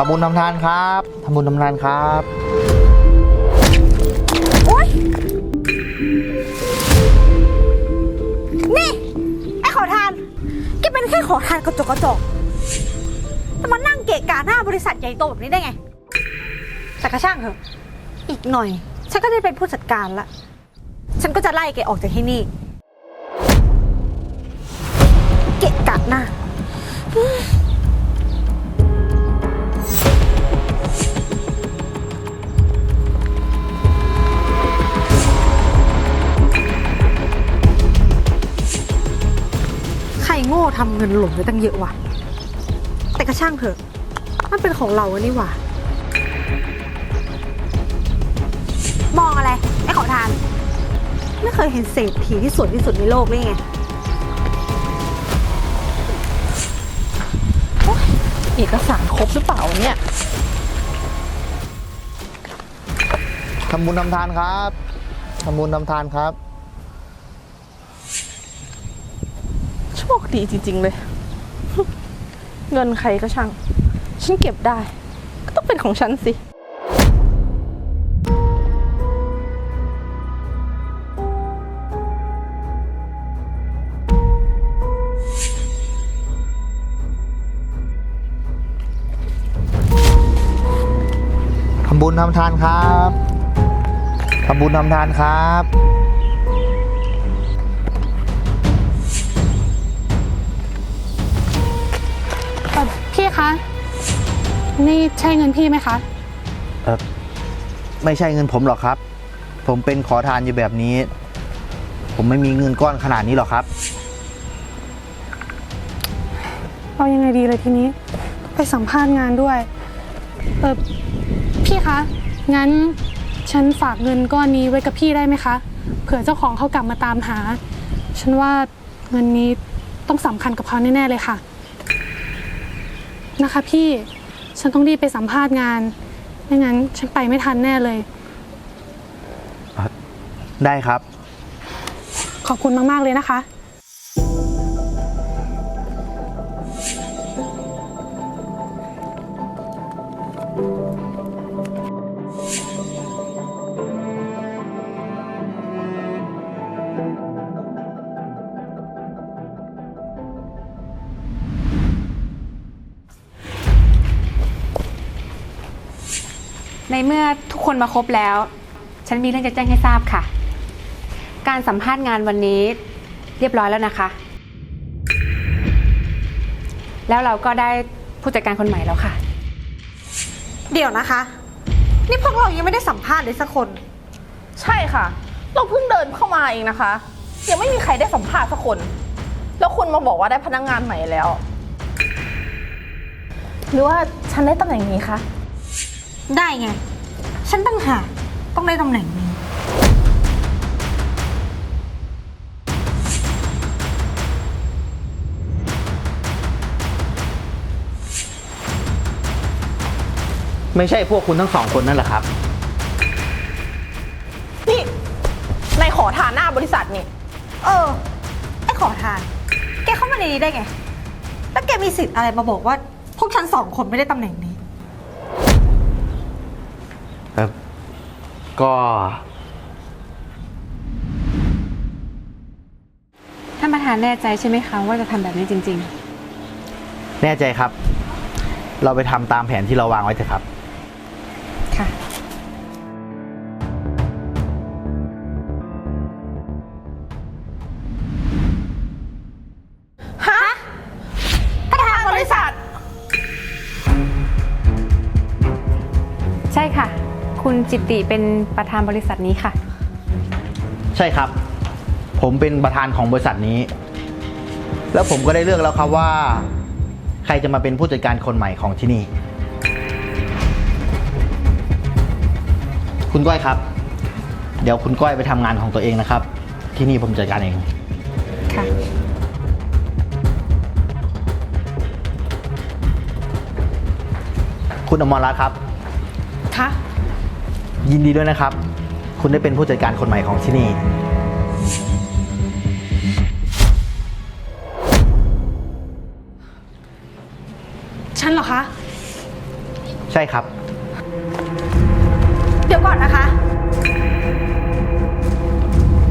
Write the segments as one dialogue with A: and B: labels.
A: ทำบุญทำทานครับทำบุญทำทานครับ
B: โอ๊ยนี่ไอ้ขอทานแกเป็นแค่ขอทานกระจกกระจกแต่มานั่งเกะกะหน้าบริษัทใหญ่โตแบบนี้ได้ไง แต่ก็ช่างเถอะ อีกหน่อย ฉันก็ได้เป็นผู้จัดการละ ฉันก็จะไล่แกออกจากที่นี่ เกะกะหน้า รโง่ทำเงินหล่นไปตั้งเยอะวะแต่ก็ช่างเถอะ มันเป็นของเราอะนี่หว่ามองอะไร ไอ้ขอทาน ไม่เคยเห็นเศรษฐีที่สวยที่สุดในโลกนี่ไง
C: เอกสารครบหรือเปล่าเนี่ย
A: ทำบุญทำทานครับทำบุญทำทานครับ
C: โชคดีจริง ๆ เลย เงินใครก็ช่าง ฉันเก็บได้ ก็ต้องเป็นของฉันสิ
A: ทำบุญทำทานครับ ทำบุญทำทานครับ
D: คะ นี่ใช่เงินพี่ไหมคะ
A: เออไม่ใช่เงินผมหรอกครับ ผมเป็นขอทานอยู่แบบนี้ ผมไม่มีเงินก้อนขนาดนี้หรอกครับ
D: เอายังไงดีเลยทีนี้ ไปสัมภาษณ์งานด้วย เออพี่คะ งั้นฉันฝากเงินก้อนนี้ไว้กับพี่ได้ไหมคะ เผื่อเจ้าของเขากลับมาตามหา ฉันว่าเงินนี้ต้องสำคัญกับเขาแน่ๆเลยค่ะ นะคะพี่ฉันต้องรีบไปสัมภาษณ์งาน ไม่งั้นฉันไปไม่ทันแน่เลย
A: ได้ครับ
D: ขอบคุณมาก ๆ เลยนะคะ
E: เมื่อทุกคนมาครบแล้ว ฉันมีเรื่องจะแจ้งให้ทราบค่ะ การสัมภาษณ์งานวันนี้เรียบร้อยแล้วนะคะ แล้วเราก็ได้ผู้จัดการคนใหม่แล้วค่ะ
B: เดี๋ยวนะคะ นี่พวกเรายังไม่ได้สัมภาษณ์เลยสักคน
C: ใช่ค่ะ เราเพิ่งเดินเข้ามาเองนะคะ ยังไม่มีใครได้สัมภาษณ์สักคน แล้วคุณมาบอกว่าได้พนักงานใหม่แล้ว หรือว่าฉันได้ตำแหน่งนี้คะ
B: ได้ไง ฉันตั้งหากต้องได้ตำแหน่งนี้
A: ไม่ใช่พวกคุณทั้งสองคนนั่นแหละครับ
C: นี่นายขอทานหน้าบริษัทนี่
B: เออ ไอ้ขอทาน แกเข้ามาในนี้ได้ไง แล้วแกมีสิทธิ์อะไรมาบอกว่า พวกฉันสองคนไม่ได้ตำแหน่งนี้
A: เออก็
E: ท่านประธานแน่ใจใช่ไหมคะว่าจะทำแบบนี้จริง
A: แน่ใจครับ เราไปทำตามแผนที่เราวางไว้เถอะครับ
E: ๆ ค่ะ
C: ฮะประธานบริษัท
E: ใช่ค่ะ คุณจิตติเป็นประธานบริษัทนี้ค่ะ
A: ใช่ครับ ผมเป็นประธานของบริษัทนี้ แล้วผมก็ได้เลือกแล้วครับว่า ใครจะมาเป็นผู้จัดการคนใหม่ของที่นี่ คุณก้อยครับ เดี๋ยวคุณก้อยไปทำงานของตัวเองนะครับ ที่นี่ผมจัดการเอง
E: ค่ะ
A: คุณอมรรัตน์ครับ
B: คะ
A: ยินดีด้วยนะครับ คุณได้เป็นผู้จัดการคนใหม่ของที่นี่
D: ฉันเหรอคะ
A: ใช่ครับ
B: เดี๋ยวก่อนนะคะ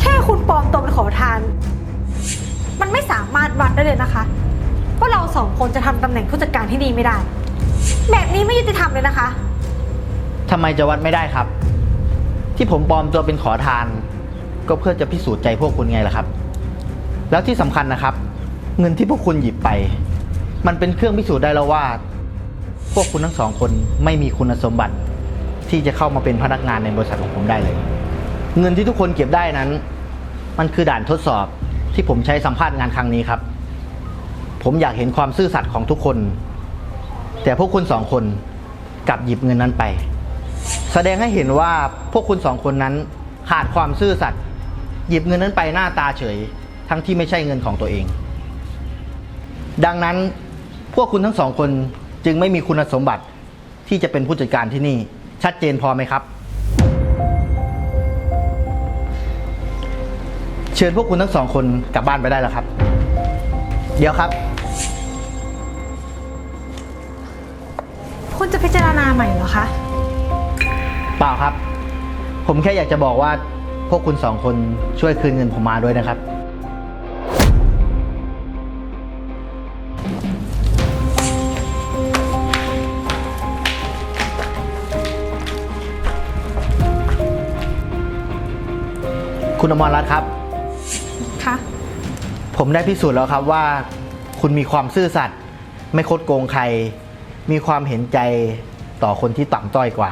B: แค่คุณปลอมตัวเป็นขอทาน มันไม่สามารถวัดได้เลยนะคะ ว่าเราสองคนจะทำตำแหน่งผู้จัดการที่ดีไม่ได้ แบบนี้ไม่ยุติธรรมเลยนะคะ
A: ทำไมจะวัดไม่ได้ครับ ที่ผมปลอมตัวเป็นขอทาน ก็เพื่อจะพิสูจน์ใจพวกคุณไงล่ะครับ แล้วที่สำคัญนะครับ เงินที่พวกคุณหยิบไป มันเป็นเครื่องพิสูจน์ได้แล้วว่า พวกคุณทั้งสองคนไม่มีคุณสมบัติ ที่จะเข้ามาเป็นพนักงานในบริษัทของผมได้เลย เงินที่ทุกคนเก็บได้นั้น มันคือด่านทดสอบที่ผมใช้สัมภาษณ์งานครั้งนี้ครับ ผมอยากเห็นความซื่อสัตย์ของทุกคน แต่พวกคุณสองคนกลับหยิบเงินนั้นไป แสดงให้เห็นว่าพวกคุณสองคนนั้นขาดความซื่อสัตย์หยิบเงินนั้นไปหน้าตาเฉย ทั้งที่ไม่ใช่เงินของตัวเอง ดังนั้นพวกคุณทั้งสองคนจึงไม่มีคุณสมบัติที่จะเป็นผู้จัดการที่นี่ ชัดเจนพอไหมครับ เชิญพวกคุณทั้งสองคนกลับบ้านไปได้แล้วครับ เดี๋ยวครับ
B: คุณจะพิจารณาใหม่เหรอคะ
A: เปล่าครับ ผมแค่อยากจะบอกว่าพวกคุณสองคนช่วยคืนเงินผมมาด้วยนะครับ คุณอมรรัตน์ครับ
D: คะ
A: ผมได้พิสูจน์แล้วครับว่า คุณมีความซื่อสัตย์ไม่คดโกงใคร มีความเห็นใจต่อคนที่ต่ำต้อยกว่า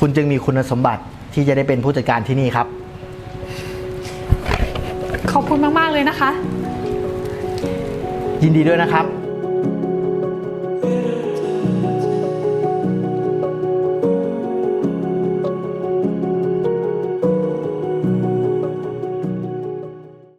A: คุณจึงมีคุณสมบัติที่จะได้เป็นผู้จัดการที่นี่ครับ
D: ขอบคุณมาก ๆ เลยนะคะ
A: ยินดีด้วยนะครับ